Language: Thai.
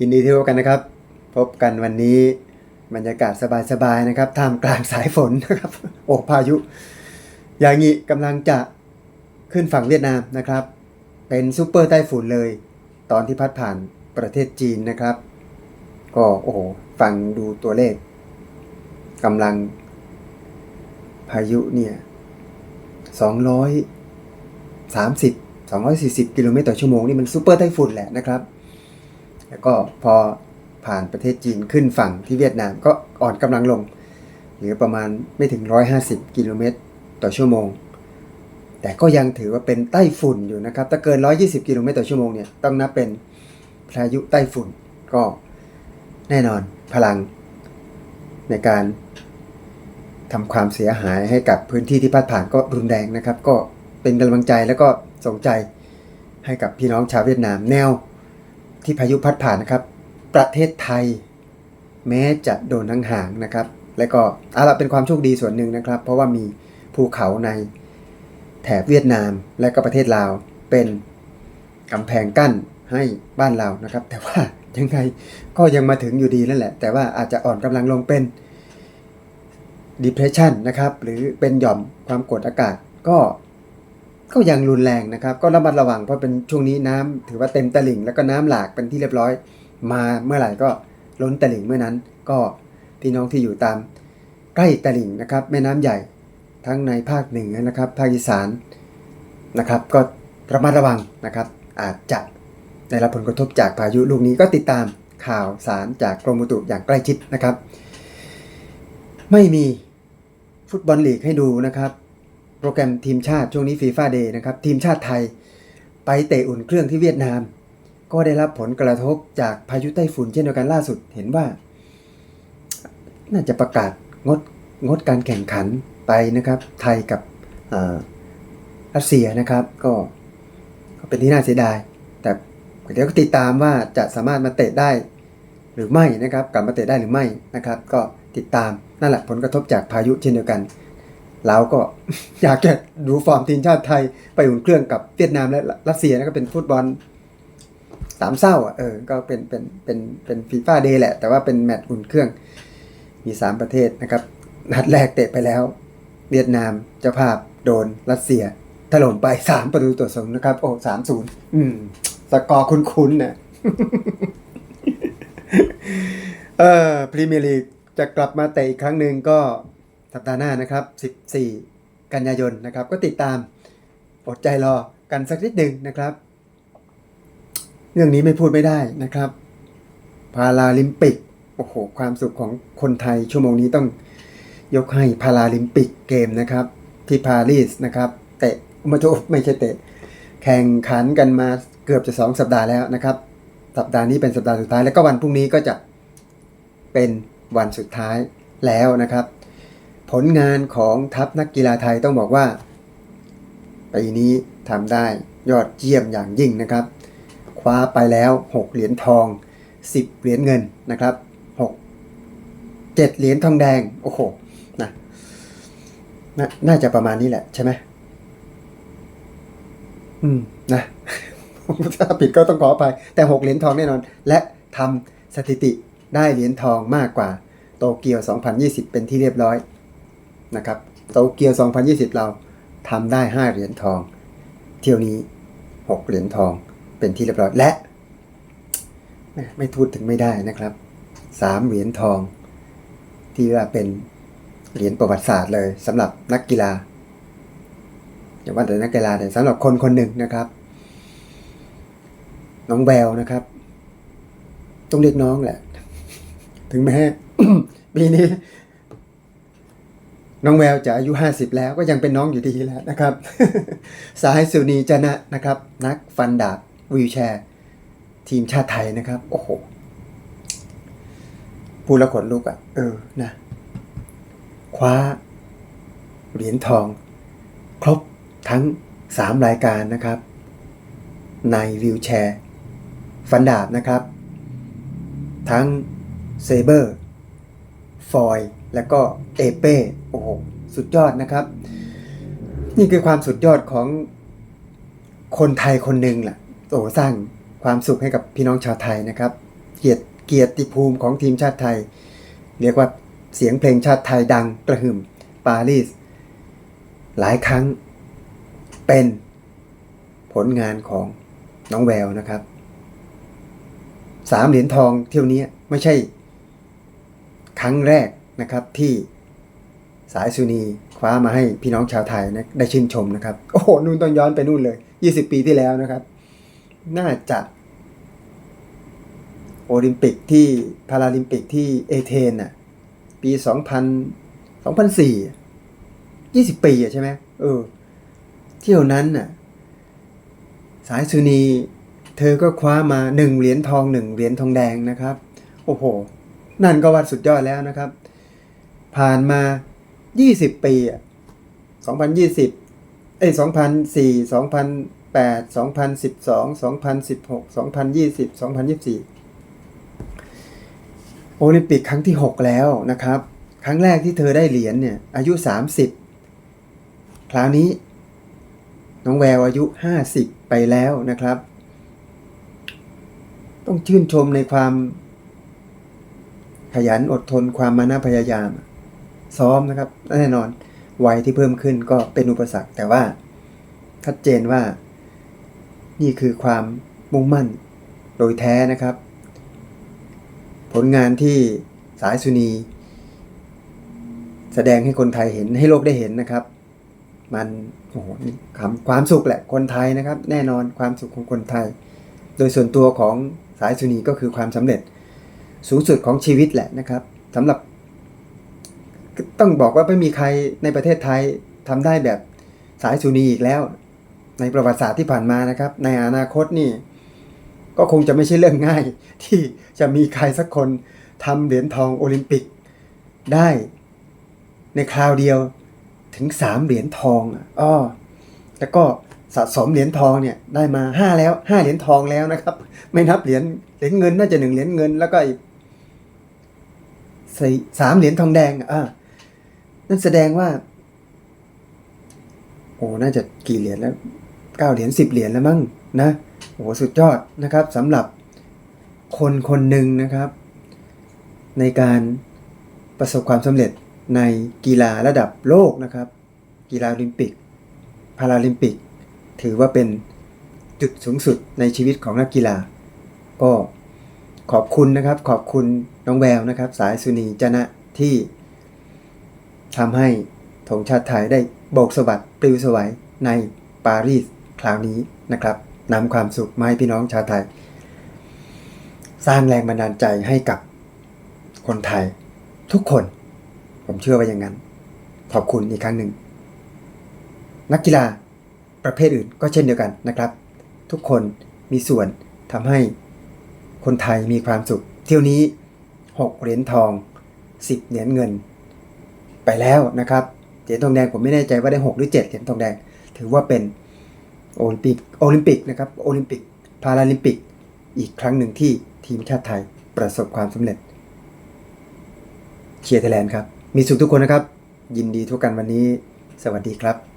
ยินดีที่พบกันนะครับ พบกันวันนี้บรรยากาศสบายๆนะครับท่ามกลางสายฝนนะครับโอ้พายุยางิกำลังจะขึ้นฝั่งเวียดนามนะครับ เป็นซูเปอร์ไต้ฝุ่นเลย ตอนที่พัดผ่านประเทศจีนนะครับ ก็โอ้โหฟังดูตัวเลขกำลังพายุเนี่ยสองร้อยสามสิบสองร้อยสี่สิบกิโลเมตรต่อชั่วโมงนี่มันซูเปอร์ไต้ฝุ่นแหละนะครับ แล้วก็พอผ่านประเทศจีนขึ้นฝั่งที่เวียดนามก็อ่อนกำลังลงเหลือประมาณไม่ถึง 150 กิโลเมตรต่อชั่วโมง แต่ก็ยังถือว่าเป็นไต้ฝุ่นอยู่นะครับ ถ้าเกิน 120 กิโลเมตรต่อชั่วโมงเนี่ยต้องนับเป็นพายุไต้ฝุ่นก็แน่นอนพลังในการทำความเสียหายให้กับพื้นที่ที่พัดผ่านก็รุนแรงนะครับ ก็เป็นกำลังใจแล้วก็ส่งใจให้กับพี่น้องชาวเวียดนามแนว ที่พายุพัดผ่านนะครับ ประเทศไทย แม้จะโดนทั้งหางนะครับ และก็เอาละเป็นความโชคดีส่วนหนึ่งนะครับ เพราะว่ามีภูเขาในแถบเวียดนามและก็ประเทศลาวเป็นกำแพงกั้นให้บ้านเรานะครับ แต่ว่ายังไงก็ยังมาถึงอยู่ดีนั่นแหละ แต่ว่าอาจจะอ่อนกำลังลงเป็น depression นะครับ หรือเป็นหย่อมความกดอากาศก็ ก็ยังรุนแรงนะครับ ก็ระมัดระวังเพราะเป็นช่วงนี้น้ำถือว่าเต็มตลิ่งแล้วก็น้ำหลากเป็นที่เรียบร้อย มาเมื่อไหร่ก็ล้นตลิ่งเมื่อนั้น ก็พี่น้องที่อยู่ตามใกล้ตลิ่งนะครับ แม่น้ำใหญ่ทั้งในภาคเหนือนะครับ ภาคอีสานนะครับ ก็ระมัดระวังนะครับ อาจจะได้รับผลกระทบจากพายุลูกนี้ก็ติดตามข่าวสารจากกรมอุตุอย่างใกล้ชิดนะครับ ไม่มีฟุตบอลลีกให้ดูนะครับ โปรแกรมทีมชาติช่วงนี้ฟีฟ่าเดย์นะครับทีมชาติไทยไปเตะอุ่นเครื่องที่เวียดนาม ก็ได้รับผลกระทบจากพายุไต้ฝุ่นเช่นเดียวกันล่าสุดเห็นว่า น่าจะประกาศงดงดการแข่งขันไปนะครับ ไทยกับรัสเซียนะครับก็ก็เป็นที่น่าเสียดาย แต่เดี๋ยวก็ติดตามว่าจะสามารถมาเตะได้หรือไม่นะครับกลับมาเตะได้หรือไม่นะครับ ก็ติดตามนั่นแหละผลกระทบจากพายุเช่นเดียวกัน เราก็อยากจะดูฟอร์มทีมชาติไทยไปอุ่นเครื่องกับเวียดนามและรัสเซียนะก็เป็นฟุตบอลสามเศร้าอะเออ ก็เป็นเป็นเป็นเป็นฟีฟ่าเดย์แหละ แต่ว่าเป็นแมตช์อุ่นเครื่อง มี3ประเทศนะครับ นัดแรกเตะไปแล้ว เวียดนามเจ้าภาพโดนรัสเซียถล่มไป3ประตูต่อสองนะครับ โอ้สามศูนย์อืม สกอร์คุ้นๆเนี่ยเออพรีเมียร์ลีกจะกลับมาเตะอีกครั้งหนึ่งก็ สัปดาห์หน้านะครับ 14 กันยายนนะครับ ก็ติดตามอดใจรอกันสักนิดหนึ่งนะครับ เรื่องนี้ไม่พูดไม่ได้นะครับ พาราลิมปิกโอ้โหความสุขของคนไทยชั่วโมงนี้ต้องยกให้พาราลิมปิกเกมนะครับ ที่ปารีสนะครับ เตะม่ใช่ไม่ใช่เตะ แข่งขันกันมาเกือบจะสองสัปดาห์แล้วนะครับ สัปดาห์นี้เป็นสัปดาห์สุดท้ายแล้วก็วันพรุ่งนี้ก็จะเป็นวันสุดท้ายแล้วนะครับ ผลงานของทัพนักกีฬาไทยต้องบอกว่าปีนี้ทำได้ยอดเยี่ยมอย่างยิ่งนะครับ คว้าไปแล้ว 6 เหรียญทอง 10 เหรียญเงินนะครับ6 7เหรียญทองแดง โอ้โหนะนน่าจะประมาณนี้แหละใช่ไหมอืมนะถ้าผิดก็ต้องขอไป แต่ 6 เหรียญทองแน่นอน และทำสถิติได้เหรียญทองมากกว่าโตเกียว 2020 เป็นที่เรียบร้อย นะครับโตเกียว 2020 เราทำได้ 5 เหรียญทอง เที่ยวนี้ 6 เหรียญทองเป็นที่เรียบร้อยและ ไม่พูดถึงไม่ได้นะครับ 3 เหรียญทอง ที่ว่าเป็นเหรียญประวัติศาสตร์เลยสำหรับนักกีฬาอย่าว่าแต่นักกีฬาแต่สำหรับคนคนหนึ่งนะครับ น้องแววนะครับ ต้องเรียกน้องแหละ ถึงแม้ปีนี้ น้องแววจะอายุ 50 แล้วก็ยังเป็นน้องอยู่ดีแล้วนะครับ สายสุนีจนะนะครับ นักฟันดาบวีลแชร์ ทีมชาติไทยนะครับ โอ้โหพูดล้วขนลุกอะ่ะ เออนะ คว้า เหรียญทอง ครบทั้ง 3 รายการนะครับ ในวีลแชร์ ฟันดาบนะครับ ทั้งเซเบอร์ ฟอย แล้วก็เอเป้โอ้โหสุดยอดนะครับ นี่คือความสุดยอดของคนไทยคนหนึ่งแหละโอ้สร้างความสุขให้กับพี่น้องชาวไทยนะครับ เกียรติเกียรติภูมิของทีมชาติไทย เรียกว่าเสียงเพลงชาติไทยดังกระหึ่มปารีสหลายครั้งเป็นผลงานของน้องแววนะครับสามเหรียญทองเที่ยวนี้ไม่ใช่ครั้งแรก นะครับที่สายสุนีคว้ามาให้พี่น้องชาวไทยนะได้ชื่นชมนะครับ โอ้โหนู่นต้องย้อนไปนู่นเลย 20 ปีที่แล้วนะครับ น่าจะโอลิมปิกที่พาราลิมปิกที่เอเธนน่ะปี 2000 2004 20 ปีอะใช่ไหมเออเที่ยวนั้นน่ะสายสุนีเธอก็คว้ามาหนึ่งเหรียญทองหนึ่งเหรียญทองแดงนะครับ โอ้โห นั่นก็วัดสุดยอดแล้วนะครับ ผ่านมา 20 ปีอะ2020 เอ้ย2004 2008 2012 2016 2020 2024 โอลิมปิกครั้งที่ 6 แล้วนะครับ ครั้งแรกที่เธอได้เหรียญเนี่ยอายุ 30 คราวนี้ น้องแววอายุ 50 ไปแล้วนะครับ ต้องชื่นชมในความขยันอดทนความมานะพยายาม ซ้อมนะครับแน่นอนวัยที่เพิ่มขึ้นก็เป็นอุปสรรค แต่ว่าชัดเจนว่า นี่คือความมุ่งมั่นโดยแท้นะครับ ผลงานที่สายสุนี แสดงให้คนไทยเห็นให้โลกได้เห็นนะครับ มันโอ้โหความความสุขแหละคนไทยนะครับ แน่นอนความสุขของคนไทย โดยส่วนตัวของสายสุนีก็คือความสำเร็จ สูงสุดของชีวิตแหละนะครับสำหรับ ต้องบอกว่าไม่มีใครในประเทศไทยทำได้แบบสายสุนีอีกแล้ว ในประวัติศาสตร์ที่ผ่านมานะครับ ในอนาคตนี่ ก็คงจะไม่ใช่เรื่องง่าย ที่จะมีใครสักคนทำเหรียญทองโอลิมปิกได้ในคราวเดียวถึงสามเหรียญทองอ้อแล้วก็สะสมเหรียญทองเนี่ยได้มาห้าแล้วห้าเหรียญทองแล้วนะครับ ไม่นับเหรียญเหรียญเงินน่าจะหนึ่งเหรียญเงิน แล้วก็อีกสามเหรียญทองแดงอะอ่า นั่นแสดงว่า โอ้น่าจะกี่เหรียญแล้วเก้าเหรียญสิบเหรียญแล้วมั้งนะโอ้สุดยอดนะครับสำหรับคนคนหนึ่งนะครับ ในการประสบความสำเร็จในกีฬาระดับโลกนะครับ กีฬาโอลิมปิก พาราลิมปิก ถือว่าเป็นจุดสูงสุดในชีวิตของนักกีฬา ก็ขอบคุณนะครับ ขอบคุณน้องแววนะครับ สายสุนีจนะที่ ทำให้ธงชาติไทยได้โบกสวัสดปลิวสวัยในปารีสคราวนี้นะครับนำความสุขมาให้พี่น้องชาวไทย สร้างแรงบันดาลใจให้กับคนไทยทุกคน ผมเชื่อว่าอย่างนั้น ขอบคุณอีกครั้งหนึ่ง นักกีฬาประเภทอื่นก็เช่นเดียวกันนะครับ ทุกคนมีส่วนทำให้คนไทยมีความสุข เที่ยวนี้ 6 เหรียญทอง 10 เหรียญเงิน ไปแล้วนะครับเหรียญทองแดงผมไม่แน่ใจว่าได้ 6 หรือ 7เหรียญทองแดง ถือว่าเป็นโอลิมปิกโอลิมปิกนะครับโอลิมปิกพาราลิมปิก อีกครั้งหนึ่งที่ทีมชาติไทยประสบความสำเร็จเชียร์ไทยแลนด์ครับ มีสุขทุกคนนะครับ ยินดีทุกกันวันนี้ สวัสดีครับ